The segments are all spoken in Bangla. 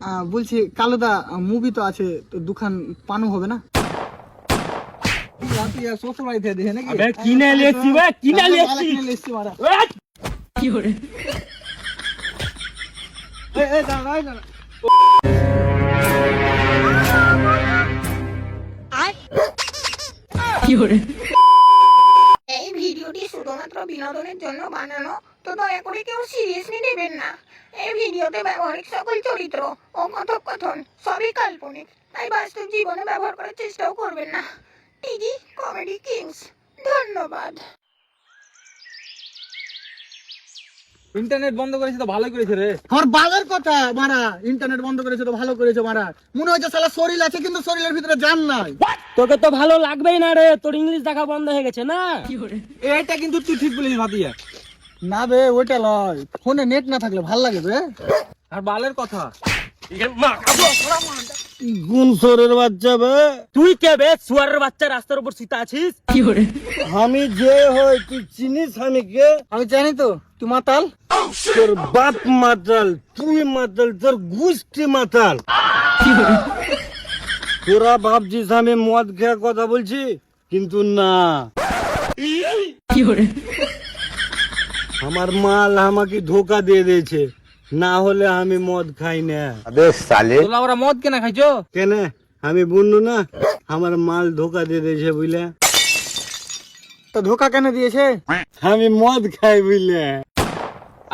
আহ, বলছি কালোদা মুভি তো আছে তো দুখান পানও হবে না? শ্বশুর বাড়িতে দেখে নাকি? কিনে লিয়েছি কিনে লিয়েছি মারা। কি করে? এই। কি করে? ভিডিওটি শুধুমাত্র বিনোদনের জন্য বানানো তো দয়া করে কেউ সিরিয়াসলি নেবেন না। ভিডিওতে ব্যবহারিক সকল চরিত্র ও কথোপকথন সবই কাল্পনিক। তাই বাস্তব জীবনে ব্যবহার করার চেষ্টাও করবেন না। টিজি কমেডি কিংস ধন্যবাদ। ইন্টারনেট বন্ধ করেছে তো ভালোই করেছে রে। আমার বালের কথা মারা ইন্টারনেট বন্ধ করেছে তো ভালো করেছে মারা। মনে হচ্ছে সালা শরীর আছে কিন্তু শরীরের ভিতরে জান নাই। তোকে তো ভালো লাগবেই না রে তোর ইংলিশ দেখা বন্ধ হয়ে গেছে না? কি করে? এটা কিন্তু তুই ঠিক বলেছিস ভাতিয়া। না বে ওইটা লয়। ফোনে নেট না থাকলে ভালো লাগে বে। আর বালের কথা। কোন সরের বাচ্চা বে। তুই কে বে? সুয়ারের বাচ্চা রাস্তার উপর শুতে আছিস? কি করে? আমি যে হই তুই চিনিস আমি কে? আমি জানি তো তুই মাতাল? তোর বাপ মাতাল তুই মাতাল তোর গুষ্টি মাতাল। কি করে? তোরা ভাবছিস আমি মদ খেয়ে কথা বলছি কিন্তু না। কি করে? আমার মাল আমাকে ধোকা দিয়ে দিয়েছে। না হলে আমি মদ খাই না। তোলা ওরা মদ কেনা খাইছো? কেন? আমি বললু না? আমার মাল ধোকা দিয়ে দিয়েছে বুঝলে তো ধোকা কেন দিয়েছে? আমি মদ খাই বুঝলে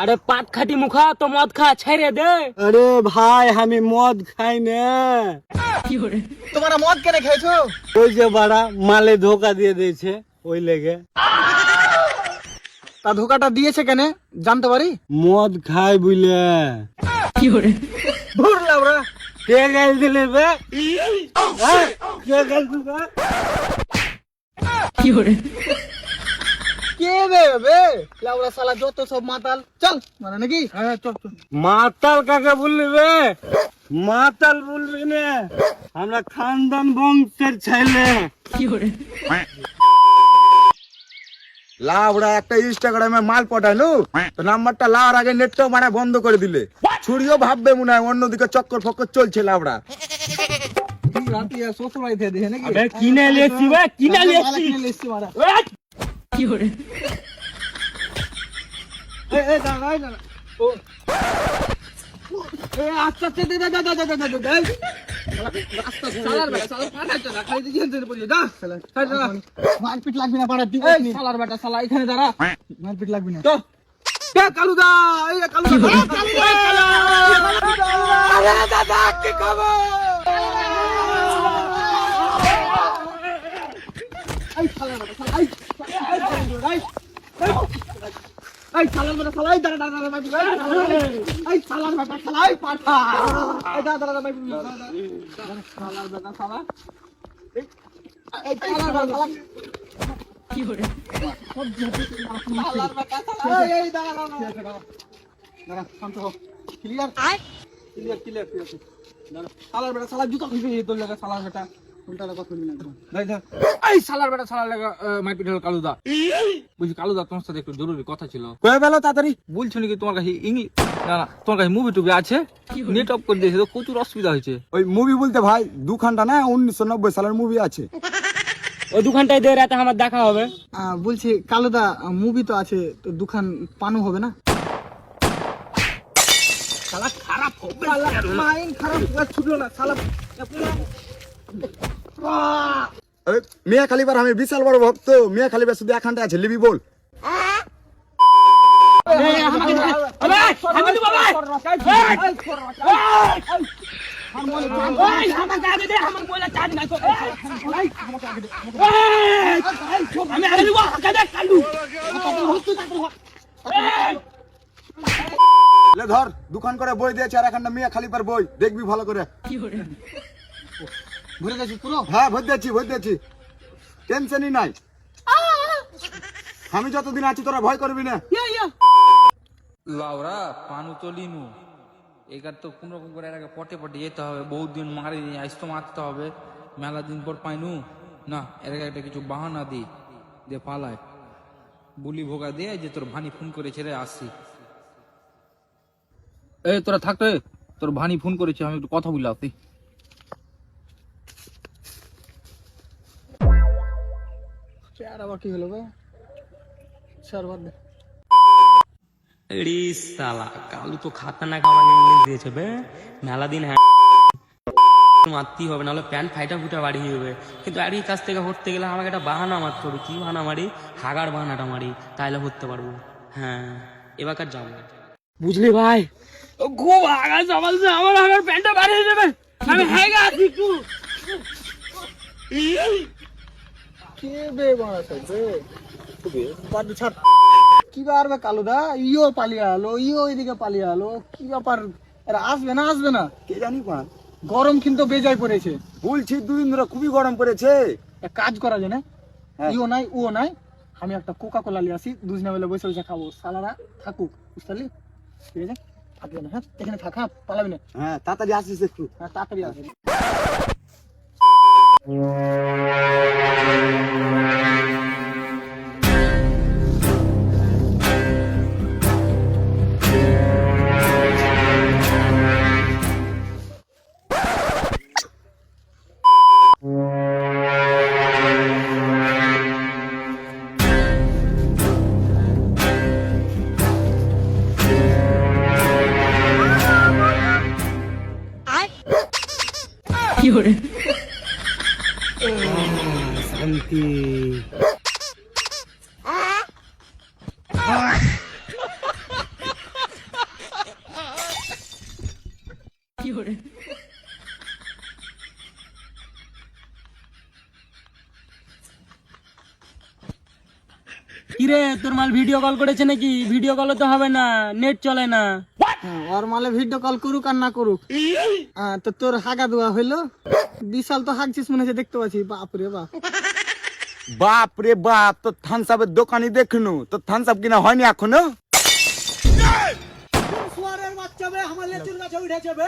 আরে পাট খাটি মুখা তো মদ খা ছেড়ে দে। আরে ভাই আমি মদ খাই না। কি তোমরা মদ কেন খেয়েছো ওই যে বাড়া মালে ধোকা দিয়ে দিয়েছে ওই লেগে। তা ধোকাটা দিয়েছে কেন? জানতে পারি? মদ খাই বুঝলে কি করে ভুরলা ওরা। কে গাল দিলে বে? হ্যাঁ? কে গাল দিলে কি করে কে বে বে? লাউরা সালা যত সব মাতাল। চল মানে নাকি? হ্যাঁ চল চল। মাতাল কাকে বললি বে? মাতাল বলবি না। আমরা খানদান বংশের ছেলে। কি করে লাউড়া একটা ইনস্টাগ্রামে মাল পাঠানো তো নাম্বারটা লাওয়ার আগে নেটটাও মানে বন্ধ করে দিলে। ছুরিও ভাববে মনে হয় অন্যদিকে চক্কর ফক্কর চলছে লাউড়া। কিনে লিয়েছি বে কিনে এসছি। মারা কি করে? এই, এই, মারপিট লাগবে না পাড়ার দিকে সালার বেটা সালা এখানে দাঁড়া মারপিট লাগবে না তো কালুদা এই কালুদা কালুদা দাদা কি খবর এই সালার বেটা সালা এই এই সালার বেটা সালাই দাঁড়া দাঁড়া দাঁড়া এই সালার বেটা সালাই পাঠা। এই দাঁড়া দাঁড়া ভাই সালার বেটা সালা এই সালার বেটা সালা কি করে? সালার জুতা খুঁজে দৌড় সালার বেটা উল্টা লাগা খুলবি না একদম? দেখ দেখ। এই শালার বেটা শালার লাগা মারপিট হলো কালুদা। বুঝি কালুদা তোমার সাথে একটু জরুরি কথা ছিল। কয়ে বেলা তাড়াতাড়ি বলছো নাকি তোমার কাছে ইংলিশ না না তোমার কাছে মুভি টুভি আছে? নেট অফ করে দিয়েছে তো প্রচুর অসুবিধা হয়েছে। ওই মুভি বলতে ভাই দু ঘণ্টা না উনিশশো নব্বই সালের মুভি আছে। ওই দুখানটায় দে রাতে আমার দেখা হবে। বলছি কালোদা মুভি তো আছে তো দুখান পানও হবে না? শালা খারাপ হবে মাইন্ড খারাপ ছুটলো না শালা। মিয়া খালিবার আমি বিশাল বড় ভক্ত। মিয়া খালিবার শুধু এক ঘণ্টা আছে, লিবি বল। ধর দুখান করে বই দিয়েছে আর এখানটা মিয়া খালিবার বই। দেখবি ভালো করে। ভরে গেছিস পুরো? হ্যাঁ ভোট দিয়েছি ভোট দিয়েছি। টেনশনই নাই। আমি যতদিন আছি তোরা ভয় করবি না। লাউরা পানু তো লিনু এগার তো কোন রকম করে আগে পটে পটে যেতে হবে বহুত দিন মারি আইস তো মারতে হবে। মেলা দিন পর পাইনু। না এর একটা কিছু বাহানা দি দিয়ে পালায়। বুলি ভোগা দিয়ে যে তোর ভানি ফোন করেছে রে আসছি এই তোরা থাকতে তোর ভানি ফোন করেছে আমি একটু কথা বলে আসি আর আবার কি হলো দে। সালা কালু তো খাতারনাক আমাকে ইংলিশ দিয়েছে বে। মেলা দিন হ্যাঁ। মারতেই হবে নাহলে প্যান্ট ফাইটা ফুটা বাড়ি যাবে। কিন্তু আড়ি কাছ থেকে হরতে গেলে আমাকে একটা বাহানা মারতে হবে। কি বাহানা মারি? হাগার বাহানাটা মারি তাইলে হরতে পারব। হ্যাঁ এবার কার যাব। বুঝলি ভাই? খুব হাগা জমালছে আমার হাগার প্যান্টটা বাড়িয়ে যাবে। আমি হেগা আছি কে বে বড় বে বাদ ছাড়। কি বার বে কালুদা ইও পালিয়ে আলো ইও এদিকে পালিয়ে আলো। কি ব্যাপার? এরা আসবে না আসবে না? কে জানি গরম কিন্তু বেজায় পড়েছে। বলছি দুদিন ধরে খুবই গরম পড়েছে। এক কাজ করা যায় না। হ্যাঁ। ইও নাই ও নাই। আমি একটা কোকা কোলা নিয়ে আসি দুজনে বেলা বসে বসে খাব। সালারা থাকুক বুঝতে পারলি? ঠিক আছে? থাকবে না হ্যাঁ? এখানে থাক হ্যাঁ? পালাবি না। হ্যাঁ তাড়াতাড়ি আসিস একটু। হ্যাঁ তাড়াতাড়ি আসবি। শান্তি কিরে, তোর মাল ভিডিও কল করেছে নাকি? ভিডিও কলও তো হবে না নেট চলে না। ওর মালে ভিডিও কল করুক আর না করুক। হ্যাঁ, তো তোর হাগা দোয়া হইল? বিশাল তো হাগছিস মনে হচ্ছে দেখতে পাচ্ছি। বাপ রে বাপ। বাপ রে বাপ তো থানসাপের দোকানই দেখনু। তো থানসাপ কিনা হয়নি এখনও? বাচ্চা বে আমার লেচুর গাছে উঠেছে বে?